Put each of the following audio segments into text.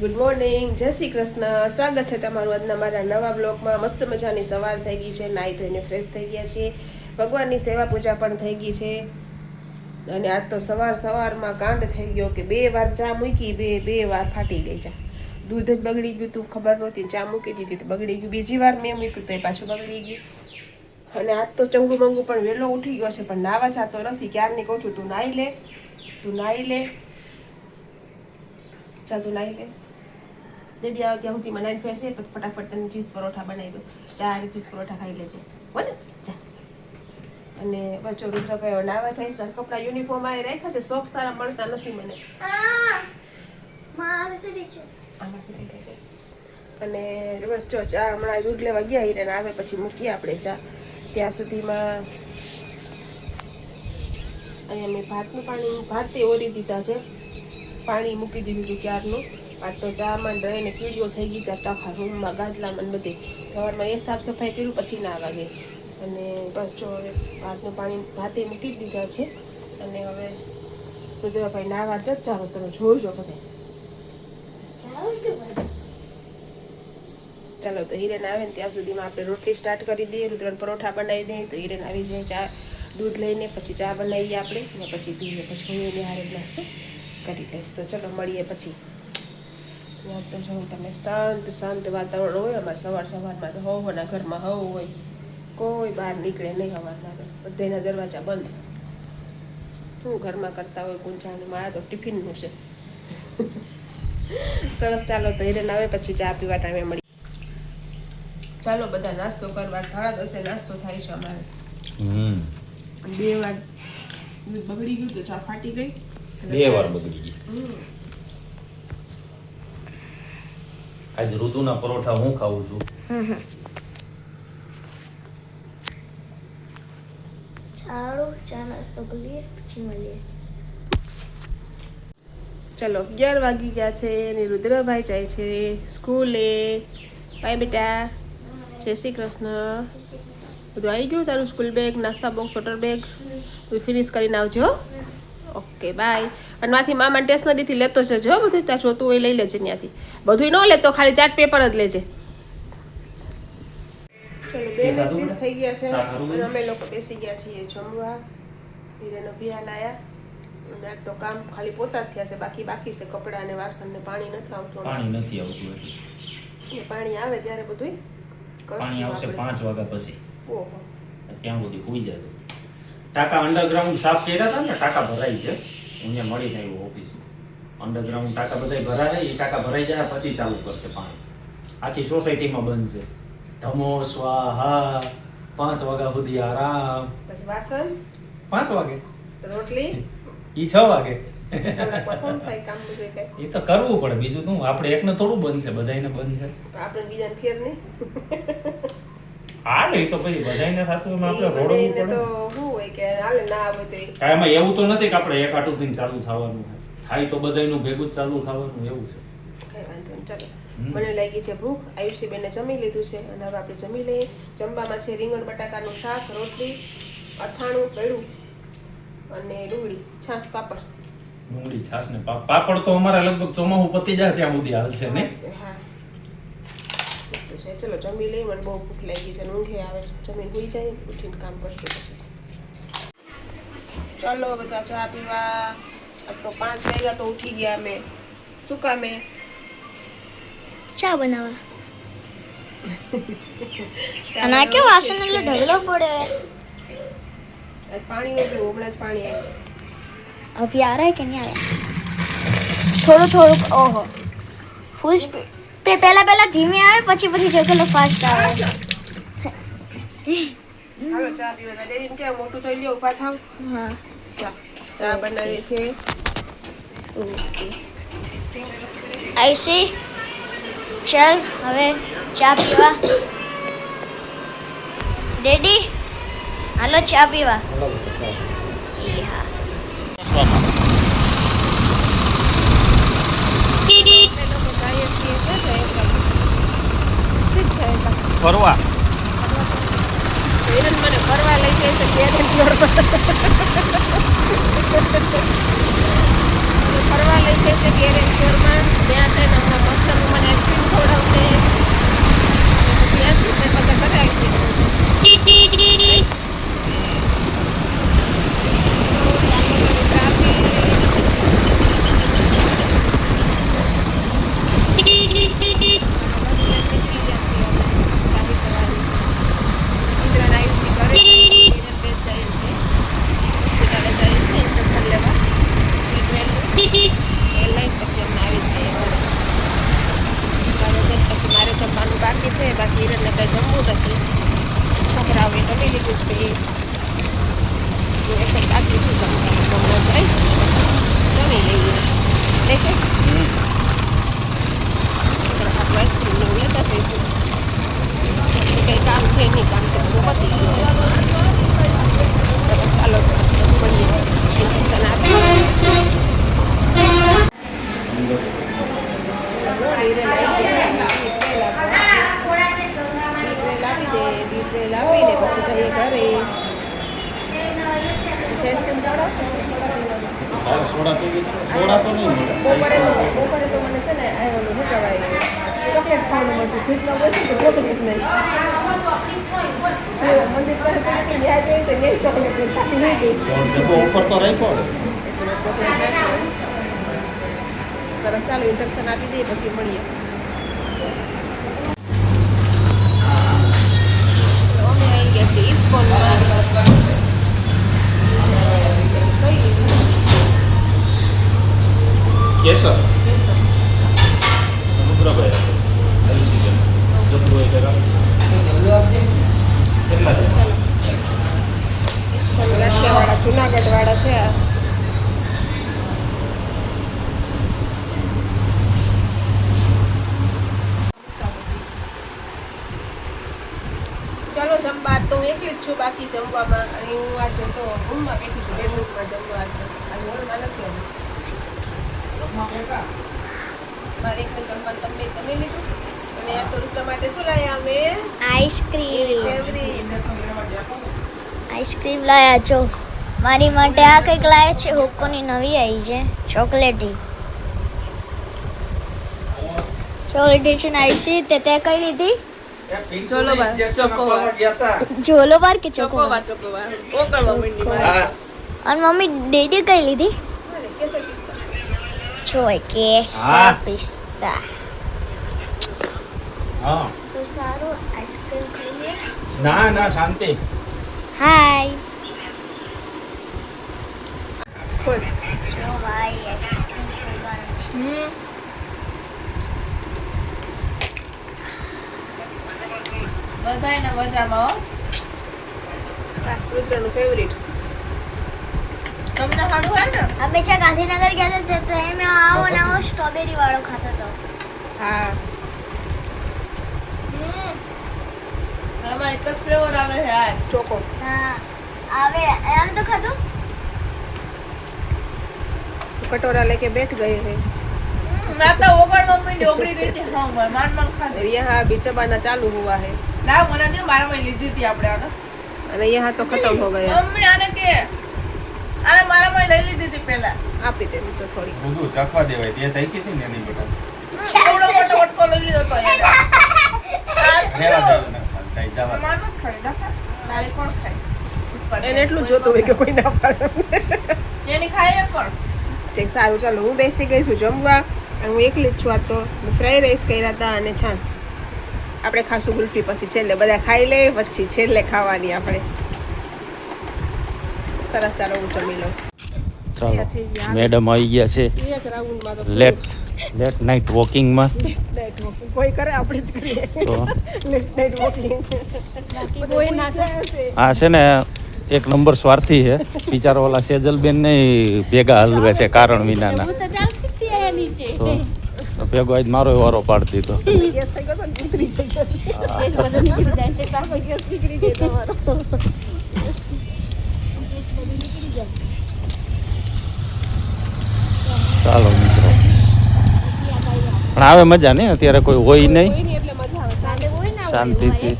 Good morning જય શ્રી કૃષ્ણ. સ્વાગત છે તમારું આજના મારા નવા બ્લોગમાં. મસ્ત મજાની સવાર થઈ ગઈ છે, નાહી ધોઈને ફ્રેશ થઈ ગયા છીએ. ભગવાનની સેવા પૂજા પણ થઈ ગઈ છે. અને આજ તો સવાર સવારમાં કાંડ થઈ ગયો કે બે વાર ચા મૂકી, બે બે વાર ફાટી ગઈ ચા. દૂધ જ બગડી ગયું તું, ખબર નહોતી ચા મૂકી દીધી તો બગડી ગયું. બીજી વાર મેં મૂક્યું તો એ પાછું બગડી ગયું. અને આજ તો ચંગુ મંગુ પણ વહેલો ઉઠી ગયો છે, પણ નાવા જાતો નથી. ક્યારની કહું છું, તું નાહી લે, તું નાહી લે. ચા તું નાહી લે. દીદી આવે ત્યાં સુધી મને ફ્રેશ થઈ ફટાફટ તને ચીઝ પરોઠા બનાવી દો ચા અને ચીઝ પરોઠા ખાઈ લેજે. બોલે ચા અને બચ્ચો રુદ્ર કયો નાવા જાય તારા કપડા યુનિફોર્મ આવી રાખ્યા છે સોક્સ તારા મળતા નથી મને. અને બસ જો ચા હમણાં દૂધ લેવા ગયા હિરેન આવે પછી મૂકીએ આપણે ચા ત્યાં સુધીમાં અહીંયા મેં ભાતનું પાણી ભાતે ઓરી દીધા છે. પાણી મૂકી દીધું હતું ક્યારનું. આ તો ચામાં ડ્રાઈને કીડીઓ થઈ ગઈ ત્યાં આખા રૂમમાં, ગાદલામાં ને બધે. સવારમાં એ સાફ સફાઈ કર્યું, પછી ના વાગે. અને બસ જો હવે ભાતનું પાણી, ભાતે મૂકી દીધા છે. અને હવે રુદ્રભાઈ નાવા જ ચાલો તમે જોજો બધે. ચાલો તો હિરેન આવે ને ત્યાં સુધીમાં આપણે રોટલી સ્ટાર્ટ કરી દઈએ. રુદ્રન પરોઠા બનાવી દઈએ. તો હિરેન આવી જાય ચા, દૂધ લઈને, પછી ચા બનાવીએ આપણે. અને પછી પીએ, પછી હું એને હારે નાસ્તો કરી લઈશ. તો ચલો મળીએ પછી. ત્યાં તો જો તમે શાંત શાંત વાતાવરણ હોય અમારે સવાર સવારમાં તો હવના ઘરમાં હવ હોય. કોઈ બહાર નીકળે નહીં સવારમાં તો. બધાના દરવાજા બંધ. શું ઘરમાં કરતા હોય કુંચાને મારા તો ટિફિનનું છે. સરસ ચાલો તો હિરેન આવે પછી ચા પીવા ટાઈમે મળી ચાલો બધા નાસ્તો કરવા સાડા દસે નાસ્તો થાય છે અમારે. બે વાર બગડી ગયું તો ચા ફાટી ગઈ. બે વાર બગડી ગઈ. આજે ઋતુના પરોઠા હું ખાઉં છું. ચાલો ચા નાસ્તો કરીએ પછી મળીએ. ચલો અગિયાર વાગી ગયા છે ને રુદ્રભાઈ જાય છે સ્કૂલે. બાય બેટા. જય શ્રી કૃષ્ણ. બધું આવી ગયું તારું સ્કૂલ બેગ નાસ્તા બોક્સ વોટર બેગ? બધું ફિનિશ કરીને આવજો ઓકે બાય. અને માંથી મામા સ્ટેશનરીથી લેતો જજો બધું. ત્યાં જોતું હોય લઈ લેજે ત્યાંથી. બધું ન લેતો ખાલી ચાર્ટ પેપર જ લેજે. ચલો બે ને થઈ ગયા છે. અને અમે લોકો બેસી ગયા છીએ જમવા. હીરેનો અભિયાન અને તો કામ ખાલી પોતા જ થયા છે. બાકી બાકી છે કપડાં અને વાસણ ને પાણી નથી આવતું પાણી નથી આવતું એટલે. પાણી આવે ત્યારે બધું પાણી આવશે પાંચ વાગ્યા પછી. ઓહો. ત્યાં સુધી હોઈ જાય ટાંકા અંડરગ્રાઉન્ડ સાફ કર્યા હતા ને ટાંકા ભરાય છે. હું ત્યાં મળીને આવ્યો ઓફિસમાં અંડરગ્રાઉન્ડ ટાંકા બધા ભરાય એ ટાંકા ભરાઈ જાય પછી ચાલુ કરશે પાણી. આખી સોસાયટીમાં બંધ છે. ધમો સ્વાહા પાંચ વાગ્યા સુધી આરામ. પછી વાસણ? પાંચ વાગે? રોટલી? ઈ છ વાગે. એ તો કરવું પડે. બીજું શું? આપણે એકને થોડું બનશે બધાને બનશે આપણે બીજા ફેર નહીં. હાલે એ તો પછી બધાને થતું એમાં આપણે રોડવું પડે. તો શું હોય કે હાલે ના આવે તો એમાં એવું તો નથી કે આપણે એક આટું થઈને ચાલુ થવાનું થાય તો બધાયનું ભેગું ચાલુ થવાનું એવું છે. કઈ વાંધો નહીં ચાલો. મને લાગી છે ભૂખ આયુષી બેને જમી લીધું છે અને હવે આપણે જમી લઈએ. જમવામાં છે રીંગણ બટાકાનું શાક રોટલી અથાણું પેડું અને ડુંગળી છાશ પાપડ. ડુંગળી છાશ ને પાપડ તો અમારે લગભગ ચોમાહું પતી જાય ત્યાં સુધી હાલશે ને હા. ચલો જમી લઈએ. મને બહુ ભૂખ લાગી છે. અને ઊંઘે આવે છે. જમીન હોઈ જાય ઉઠીને કામ કરશું પછી. ચાલો બધા ચા પીવા. આજ તો પાંચ વાગ્યા તો ઉઠી ગયા અમે શું કામે ચા બનાવવા અને આ કે વાસણ એટલે ઢગલો પડે આજ પાણી નતું હમણાં જ પાણી આવ્યું અભી આ રહા है। કે નહીં આવ્યા થોડું થોડુંક ઓહો ફૂલ સ્પીડ પે પહેલા પહેલા ધીમે આવે પછી પછી જગલો ફાસ્ટ આવે હાલો ચા પીવા તા ડેડીને કેવું મોટું થઈ લ્યો ઊભા થાવ હા ચા ચા બનાવીએ છે ઓકે. આયુષી ચાલ હવે ચા પીવા. ડેડી હાલો ચા પીવા. ફરવા. જઈએ છીએ ક્યાં જાય છે થઈ ગઈ છે ઘેર ને હમણાં મસ્ત મને આઈસ્ક્રીમ ખવડાવશે. પછી આઈસ્ક્રીમ પછી કરાવી છે બાકી હિરણને કંઈ જમવું નથી. છોકરાઓએ જમી લીધું છે એક ગમવા જાય જમી લઈએ. દેખે આપણે આઈસ્ક્રીમ લેતા જઈશું કામ છે નહીં, કામ તો પતી ગયું ચાલો ઇન્જેક્શન આપી લાવી દે બીજે લાવીને પછી જઈએ ઘરે પછી આઈસ્ક્રીમ ખવડાવશો? સોડા પીવી છે? સોડા તો નહીં મળે. બપોરે તો બપોરે તો મને છે ને આ ઓલું શું કહેવાય ચોકલેટ ખાવાનું મળતું ફ્રીજમાં બેસું તો ચોકલેટ નહીં તો મંદિર પાસે પહોંચી ત્યાં જઈએ તો નહીં ચોકલેટ નહીં પાછી નહીં ગઈ તો ડબ્બો ઉપર તો રાખ્યો સરસ ચાલો ઇન્જેક્શન આપી દઈએ પછી મળીએ અમે આવી ગયા છીએ ઇસ્કોનમાં કેસર રીતે. જબલું હોય ત્યારે વાળા જુનાગઢ વાળા છે. ચાલો જમવા તો હું એકલી જ છું બાકી જમવામાં. અને હું આજે તો રૂમમાં બેઠી છું બેડરૂમમાં જમવા આજે હોલમાં નથી આવ્યું. મારે એકને જમવાનું તમે જમી લીધું. અને તો રૂપના માટે શું લાયા અમે? આઈસ્ક્રીમ. આઈસ્ક્રીમ લાયા છો મારી માટે આ કંઈક લાયા છે હોકોની નવી આવી છે ચોકલેટી. ચોકલેટી છે ને આઈસી તે તે કઈ લીધી? ચોલોબાર ચોકોબાર. કે ચોકોબાર? ચોકોબાર. અને મમ્મી ડેડી કઈ લીધી? છો કેસર પિસ્તા. કેસર પિસ્તા. હા. તો સારું આઈસ્ક્રીમ ખાઈએ. ના ના શાંતિ. હાય. ખોલ. જો ભાઈ આઈસ્ક્રીમ ખાવાનું છે. બધાયને મજામાં હો. રુદ્રનું ફેવરિટ તમને સારું હોય ને? અમે જ્યાં ગાંધીનગર ગયા હતા તે એમ આવો ને આવો સ્ટ્રોબેરી વાળો ખાતો હતો. હા. આમાં એક જ ફ્લેવર આવે છે આજ ચોકો હા આવે એમ તો ખાધું कटोरा लेके बैठ गए हैं મેં તો ઓગણ મમ્મી ડોબરી ગઈ હતી હા મેં માંડ માંડ और ખાધી यहाँ अभी चबाना चालू हुआ है ના મને દે મારા માં લીધી હતી આપણે આને અને यहाँ तो खत्म हो गया મમ્મી આને કે આને મારા માં લઈ લીધી હતી પહેલા આપી દે તો થોડી બધું ચાખવા દેવાય ત્યાં ચાખી હતી ને એની બેટા એવડો મોટો વટકો લઈ લીધો હતો એને એને એટલું જોતું હોય કે કોઈ ના પાડે. એની ખાય એ સારું ચાલો હું બેસી ગઈ છું જમવા અને હું એકલી જ છું આ તો. ફ્રાઈ રાઈસ કર્યા હતા અને છાસ આપણે ખાશું ગુલ્ફી પછી છેલ્લે. બધા ખાઈ લે પછી છેલ્લે ખાવાની આપણે. સરસ ચાલો હું જમી લઉં. ચાલો મેડમ આવી ગયા છે. લેટ લેટ નાઇટ વોકિંગમાં લેટ વોકિંગ કોઈ કરે આપણે જ કરીએ. તો? લેટ નાઇટ વોકિંગ કોઈ ના કરે આ છે ને એક નંબર સ્વાર્થી છે. બિચારો ઓલા સેજલબેન ને ભેગા હલવે છે કારણ વિનાના. તો તો ભેગો આજ મારો વારો પાડતી દીધો તો ચાલો પણ આવે મજા નહીં અત્યારે કોઈ હોય નહીં. શાંતિથી.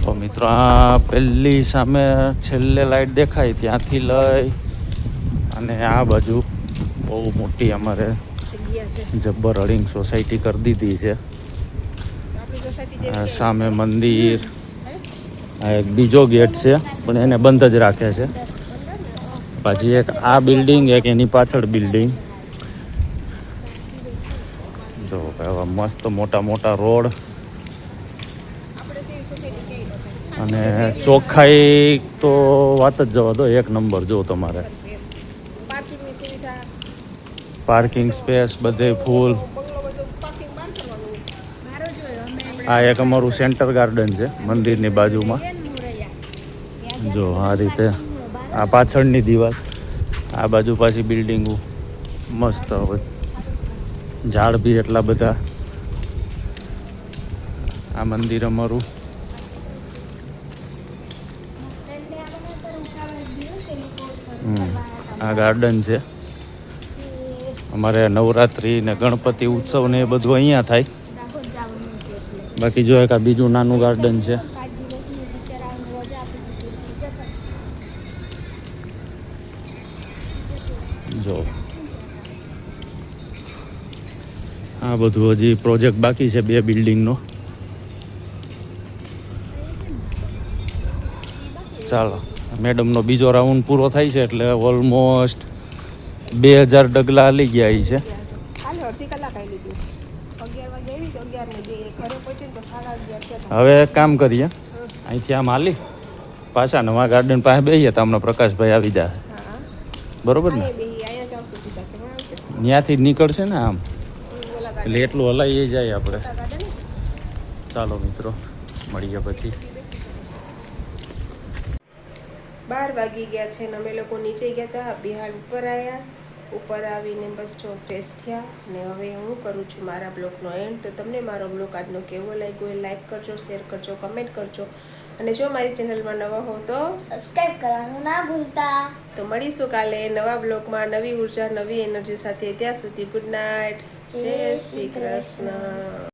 તો મિત્રો આ પહેલી સામે છેલ્લે લાઈટ દેખાય ત્યાંથી લઈ અને આ બાજુ બહુ મોટી અમારે જબ્બર અડિંગ સોસાયટી કરી દીધી છે આપણી સોસાયટી આ જેવી સામે મંદિર આ એક બીજો ગેટ છે પણ એને બંધ જ રાખે છે. પછી એક આ બિલ્ડિંગ એક એની પાછળ બિલ્ડિંગ. જો આવા મસ્ત મોટા મોટા રોડ. અને ચોખ્ખાઈ તો વાત જ જવા દો એક નંબર જો તમારે. પાર્કિંગ સ્પેસ બધે ફૂલ બંગલો બધો પાર્કિંગ બહાર કરવાનું આ એક અમારું સેન્ટર ગાર્ડન છે, મંદિરની બાજુમાં. જો, આ રીતે આ પાછળની દિવાલ, આ બાજુ પાછી બિલ્ડિંગો, મસ્ત હવે. ઝાડ બી એટલા બધા. આ મંદિર અમારું. આ ગાર્ડન છે. અમારે નવરાત્રિ ને ગણપતિ ઉત્સવ ને એ બધું અહીંયા થાય. બાકી જો એક આ બીજું નાનું ગાર્ડન છે. જો. આ બધું હજી પ્રોજેક્ટ બાકી છે બે બિલ્ડિંગનો ચાલો મેડમનો બીજો રાઉન્ડ પૂરો થાય છે એટલે ઓલમોસ્ટ બે હજાર ડગલા હાલી ગયા છે હાલો અડધી કલાક આવી લીધું અગિયાર વાગે આવી તો અગિયાર ને બે ઘરે પહોંચી ને તો સાડા અગિયાર થયા હવે કામ કરીએ. અહીંથી આમ હાલી પાછા નવા ગાર્ડન પાસે બેહીએ તો હમણાં પ્રકાશભાઈ આવી જાય બરોબર ને? ત્યાંથી જ નીકળશે ને આમ. એટલે એટલું હલાઈએ જાય આપણે. ચાલો મિત્રો, મળીએ પછી. બાર વાગી ગયા છે ને અમે લોકો નીચે ગયા હતા, બિહાર ઉપર આવ્યા ઉપર આવીને બસ જો ફ્રેશ થયા ને હવે હું કરું છું મારા બ્લોગનો એન્ડ તો તમને મારો બ્લોગ આજનો કેવો લાગ્યો એ લાઇક કરજો શેર કરજો કમેન્ટ કરજો. અને જો મારી ચેનલમાં નવા હો તો સબસ્ક્રાઇબ કરવાનું ના ભૂલતા. તો મળીશું કાલે નવા બ્લોગમાં નવી ઊર્જા નવી એનર્જી સાથે. ત્યાં સુધી ગુડ નાઇટ જય શ્રી કૃષ્ણ.